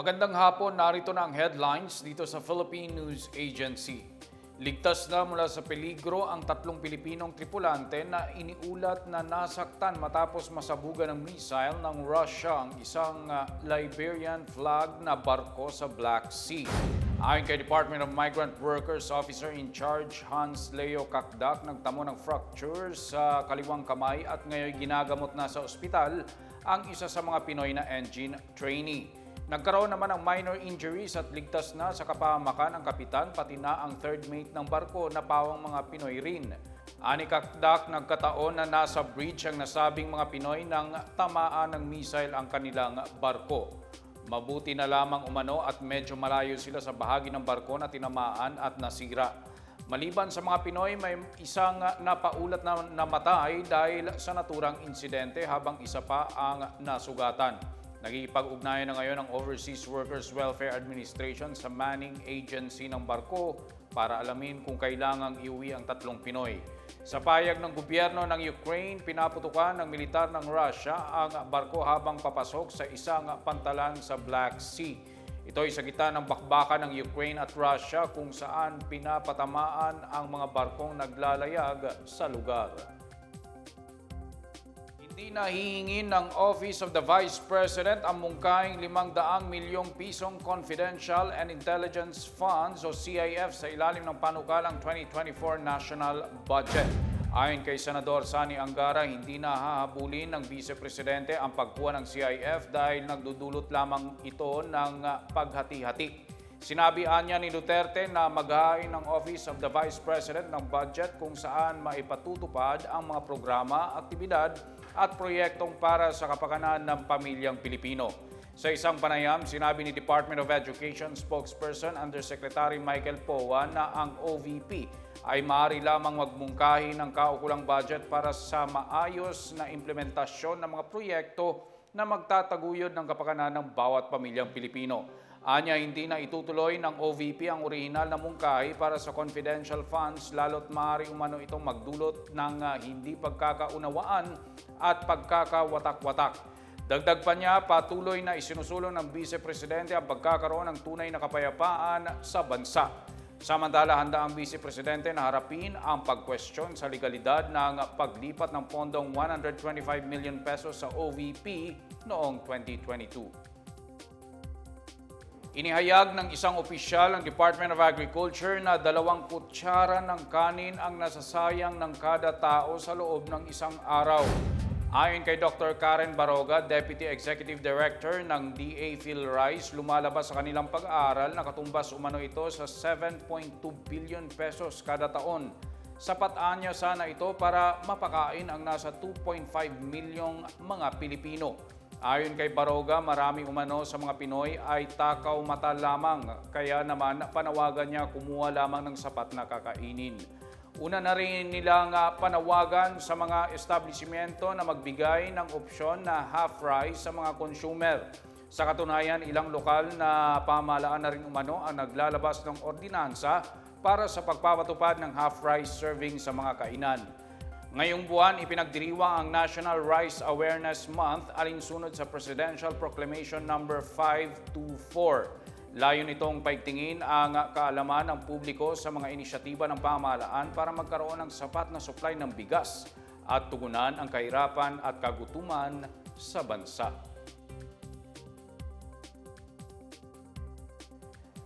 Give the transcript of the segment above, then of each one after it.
Magandang hapon, narito na ang headlines dito sa Philippine News Agency. Ligtas na mula sa peligro ang tatlong Pilipinong tripulante na iniulat na nasaktan matapos masabugan ng missile ng Russia ang isang ah, Liberian flag na barko sa Black Sea. Ayon kay Department of Migrant Workers Officer in Charge Hans Leo Kakdak, nagtamo ng fractures sa kaliwang kamay at ngayon ginagamot na sa ospital ang isa sa mga Pinoy na engine trainee. Nagkaroon naman ng minor injuries at ligtas na sa kapahamakan ang kapitan pati na ang third mate ng barko na pawang mga Pinoy rin. Ani Kakdak, nagkataon na nasa bridge ang nasabing mga Pinoy nang tamaan ng missile ang kanilang barko. Mabuti na lamang umano at medyo malayo sila sa bahagi ng barko na tinamaan at nasira. Maliban sa mga Pinoy, may isang napaulat na namatay dahil sa naturang insidente habang isa pa ang nasugatan. Nagigipag-ugnayan na ngayon ang Overseas Workers Welfare Administration sa manning agency ng barko para alamin kung kailangang iuwi ang tatlong Pinoy. Sa payag ng gobyerno ng Ukraine, pinaputukan ng militar ng Russia ang barko habang papasok sa isang pantalan sa Black Sea. Ito ay sa gitna ng bakbakan ng Ukraine at Russia kung saan pinapatamaan ang mga barkong naglalayag sa lugar. Hindi na hihingin ng Office of the Vice President ang mungkahing 500 milyong pisong Confidential and Intelligence Funds o CIF sa ilalim ng panukalang 2024 National Budget. Ayon kay Senador Sani Angara, hindi na hahabulin ng Vice Presidente ang pagkuha ng CIF dahil nagdudulot lamang ito ng ah, paghati-hati. Sinabi anya ni Duterte na maghahain ng Office of the Vice President ng budget kung saan maipatutupad ang mga programa, aktibidad at proyektong para sa kapakanan ng pamilyang Pilipino. Sa isang panayam, sinabi ni Department of Education spokesperson Undersecretary Michael Poa na ang OVP ay maaari lamang magmungkahi ng kaukulang budget para sa maayos na implementasyon ng mga proyekto na magtataguyod ng kapakanan ng bawat pamilyang Pilipino. Anya hindi na itutuloy ng OVP ang orihinal na mungkahi para sa confidential funds lalo't maaari umano itong magdulot ng ah, hindi pagkakaunawaan at pagkakawatak-watak. Dagdag pa niya, patuloy na isinusulong ng Vice Presidente ang pagkakaroon ng tunay na kapayapaan sa bansa. Samantala, handa ang Vice Presidente na harapin ang pagkwestiyon sa legalidad ng paglipat ng pondong 125 million pesos sa OVP noong 2022. Inihayag ng isang opisyal ng Department of Agriculture na dalawang kutsara ng kanin ang nasasayang ng kada tao sa loob ng isang araw. Ayon kay Dr. Karen Baroga, Deputy Executive Director ng DA PhilRice, lumalabas sa kanilang pag-aaral na katumbas umano ito sa 7.2 billion pesos kada taon. Sapat anya sana ito para mapakain ang nasa 2.5 milyong mga Pilipino. Ayon kay Baroga, marami umano sa mga Pinoy ay takaw mata lamang, kaya naman panawagan niya kumuha lamang ng sapat na kakainin. Una na rin nilang panawagan sa mga establishmento na magbigay ng opsyon na half rice sa mga consumer. Sa katunayan, ilang lokal na pamahalaan na rin umano ang naglalabas ng ordinansa para sa pagpapatupad ng half rice serving sa mga kainan. Ngayong buwan, ipinagdiriwang ang National Rice Awareness Month alinsunod sa Presidential Proclamation No. 524. Layo nitong paigtingin ang kaalaman ng publiko sa mga inisyatiba ng pamahalaan para magkaroon ng sapat na supply ng bigas at tugunan ang kahirapan at kagutuman sa bansa.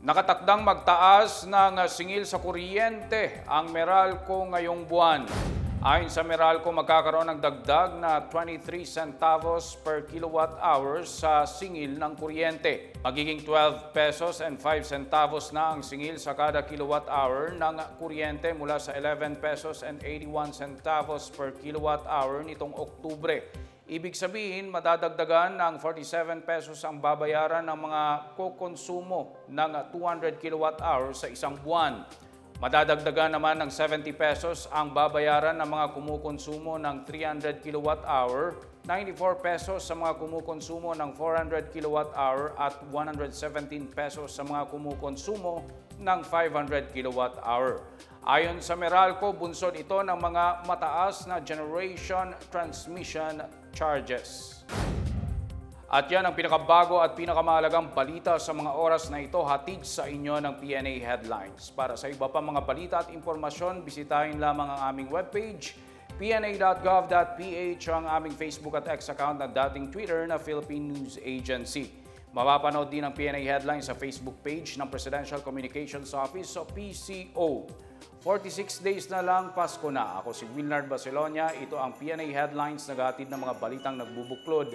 Nakatakdang magtaas ng singil sa kuryente ang Meralco ngayong buwan. Ayon sa Meralco, magkakaroon ng dagdag na 23 centavos per kilowatt hour sa singil ng kuryente. Magiging 12 pesos and 5 centavos na ang singil sa kada kilowatt hour ng kuryente mula sa 11 pesos and 81 centavos per kilowatt hour nitong Oktubre. Ibig sabihin, madadagdagan ng 47 pesos ang babayaran ng mga kokonsumo ng 200 kilowatt hour sa isang buwan. Madadagdagan naman ng 70 pesos ang babayaran ng mga kumukonsumo ng 300 kilowatt hour, 94 pesos sa mga kumukonsumo ng 400 kilowatt hour at 117 pesos sa mga kumukonsumo ng 500 kilowatt hour. Ayon sa Meralco, bunsod ito ng mga mataas na generation transmission charges. At yan ang pinakabago at pinakamahalagang balita sa mga oras na ito hatid sa inyo ng PNA Headlines. Para sa iba pa mga balita at impormasyon, bisitahin lamang ang aming webpage pna.gov.ph o ang aming Facebook at X account na dating Twitter na Philippine News Agency. Mapapanood din ang PNA Headlines sa Facebook page ng Presidential Communications Office o PCO. 46 days na lang, Pasko na. Ako si Wilnard Baselonia. Ito ang PNA Headlines, naghatid ng mga balitang nagbubuklod